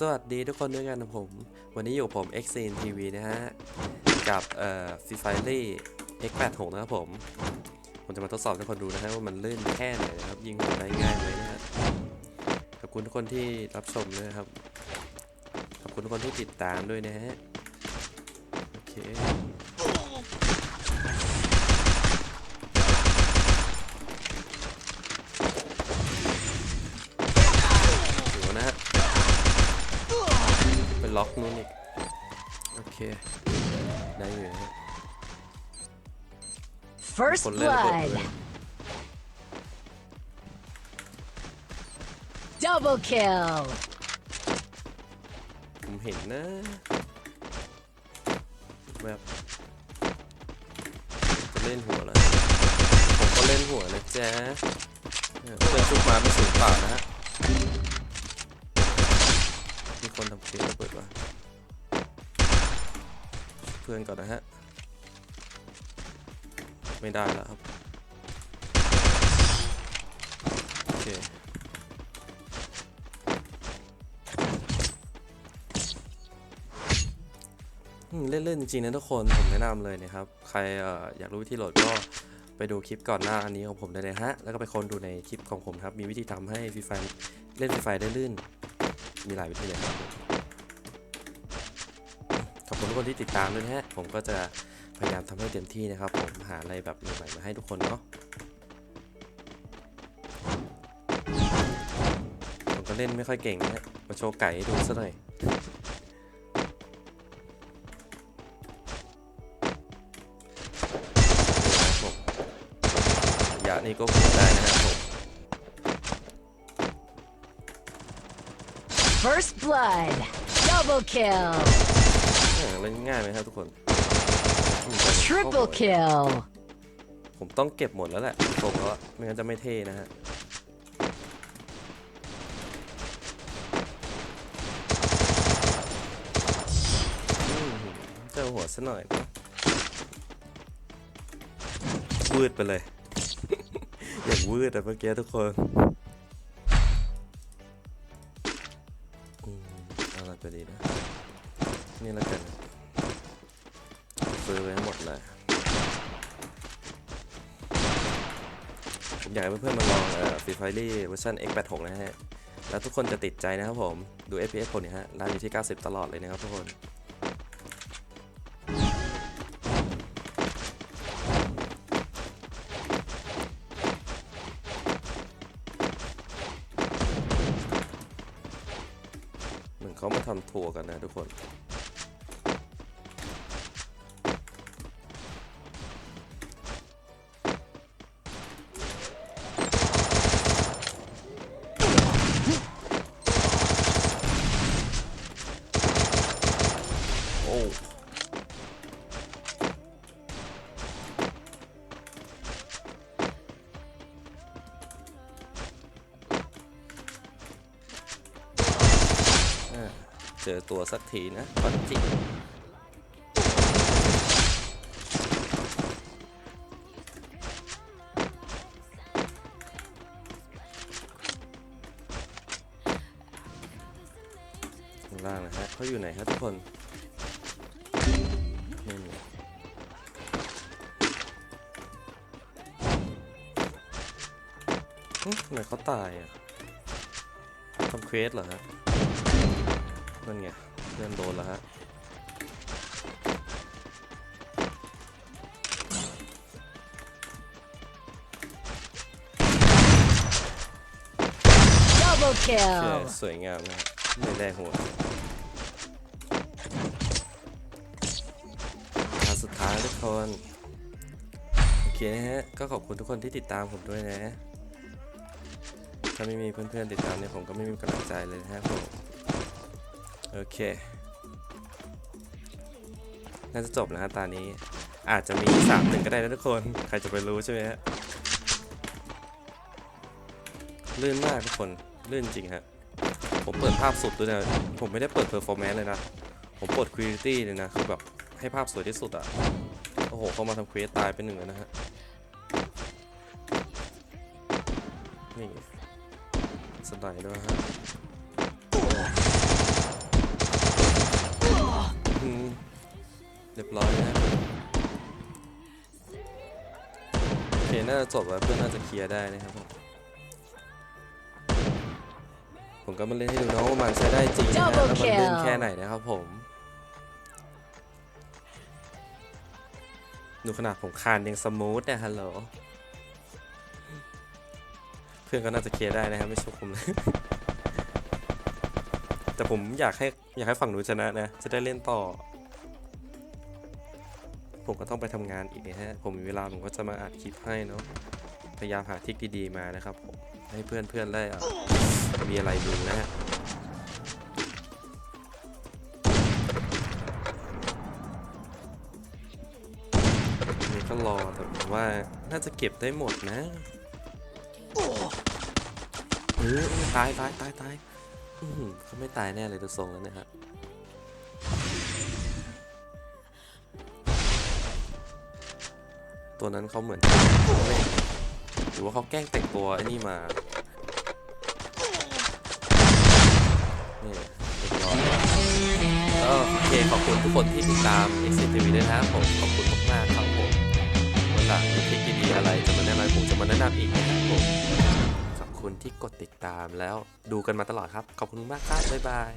สวัสดีทุกคนด้วยกันนะผม วันนี้อยู่ผม x c n TV นะฮะ กับเอ่อ f i f i l y X86 นะครับผม ผมจะมาทดสอบให้คนดูนะฮะว่ามันลื่นแค่ไหนนะครับ ยิงได้ง่ายไหมนะฮะขอบคุณทุกคนที่รับชมด้วยนะครับ ขอบคุณทุกคนที่ติดตามด้วยนะฮะ โอเค เค ได้อยู่นะฮะ First คนเล่นระเบิด blood. เลย Double kill. ผมเห็นนะแบบจะเล่นหัวแล้ว ผมก็เล่นหัวนะจ๊ะเนี่ยเพื่อนชุบมาไม่สูญเปล่านะฮะมีคนทำเสียงระเบิดว่ะ เพื่อนก่อนนะฮะ ไม่ได้แล้วครับ โอเค เล่นๆจริงๆนะทุกคน ผมแนะนำเลยนะครับ ใครอออยากรู้วิธีโหลดก็ไปดูคลิปก่อนหน้าอันนี้ของผมได้เลยฮะ แล้วก็ไปค้นดูในคลิปของผมครับ มีวิธีทำให้ฟรีไฟเล่นฟรีไฟได้ลื่น มีหลายวิธีเลยครับ ขอบคุณทุกคนที่ติดตามด้วยนะฮะ ผมก็จะพยายามทำให้เต็มที่นะครับ ผมหาอะไรแบบใหม่ๆมาให้ทุกคนเนาะผมก็เล่นไม่ค่อยเก่งนะฮะ มาโชว์ไก่ให้ดูซะหน่อยผมระยะนี้ก็ขุดได้นะครับผม First blood. Double kill. เออเล่นง่ายไหมครับทุกคนอืมแต่ผม Triple kill. ผมต้องเก็บหมดแล้วแหละผมแล้วอะไม่งั้นจะไม่เท่นะฮะอืมเจ้าหัวซะหน่อยนะวืดไปเลย อย่างวืดอะเมื่อกี้ทุกคนอืมเอาอะไรไปดีนะ นี่แล้วกันซื้อไว้ให้หมดเลยผมอยากให้เพื่อนๆมาลองเอ่อฟรีไฟลี่เวอร์ชัน X86 นะฮะ แล้วทุกคนจะติดใจนะครับผม ดู FPS ผมเนี่ยฮะร้านอยู่ที่ 90 ตลอดเลยนะครับทุกคนเหมือนเขามาทำทัวร์กันนะทุกคน อ้อ่าเจอตัวสักทีนะปันจิข้างล่างนะฮะเขาอยู่ไหนฮะทุกคน ทำไมเขาตายอะทำเควสเหรอฮะ นั่นไงเริ่มโดนแล้วฮะ Double เชื่อ kill. สวยงามนะฮะไม่ได้หัวทางสุดท้ายทุกคน โอเคนะฮะ ก็ขอบคุณทุกคนที่ติดตามผมด้วยนะถ้า ไม่มีเพื่อนๆติดตามเนี่ยผมก็ไม่มีกำลังใจเลยนะฮะผมโอเค น่าจะจบแล้วฮะตอนนี้อาจจะมีสามหนึ่งก็ได้นะทุกคน ใครจะไปรู้ใช่ไหมฮะลื่นมากทุกคน ลื่นจริงฮะ ผมเปิดภาพสุดด้วยนะ ผมไม่ได้เปิด performance เลยนะ ผมเปิด quality เลยนะ คือแบบให้ภาพสวยที่สุดอะโอ้โห เข้ามาทำเควสตายเป็นหนึ่งแล้วนะฮะ นี่ สไนด้วยฮะเรียบร้อยนะโอเค น่าจะจบแล้วเพื่อนน่าจะเคลียร์ได้นะครับผม ผมก็มาเล่นให้ดูนะว่ามันใช้ได้จริงนะ แล้วมันเล่นแค่ไหนนะครับผมดูขนาดผมคานยังสมูทนะฮัลโหล อนก็น่าจะเคลียร์ได้นะครับไม่ใช่ผมนะแต่ผมอยากให้อยากให้ฝั่งหนูชนะนะ จะได้เล่นต่อ ผมก็ต้องไปทำงานอีกนะฮะ ผมมีเวลาผมก็จะมาอัดคลิปให้เนาะ พยายามหาทิกดีๆมานะครับผม ให้เพื่อนๆได้อะมีอะไรดูนะฮะนี่ก็รอแต่ผมว่าน่าจะเก็บได้หมดนะ ออตายตายตายตายเขาไม่ตายแน่เลยตัวทรงแล้วเนะครับตัวนั้นเขาเหมือนหรือว่าเขาแกล้งแต่งตัวไอ้นี่มานี่เรียบร้อยก็โอเคขอบคุณทุกคนที่ติดตาม XTV ด้วยนะครับผมขอบคุณมากๆครับผมวันหลังมีคลิปดีๆอะไรจะมาแนะนำผมจะมาแนะนำอีกนะครับผม คุณที่กดติดตามแล้วดูกันมาตลอดครับ ขอบคุณมากครับ บ๊ายบาย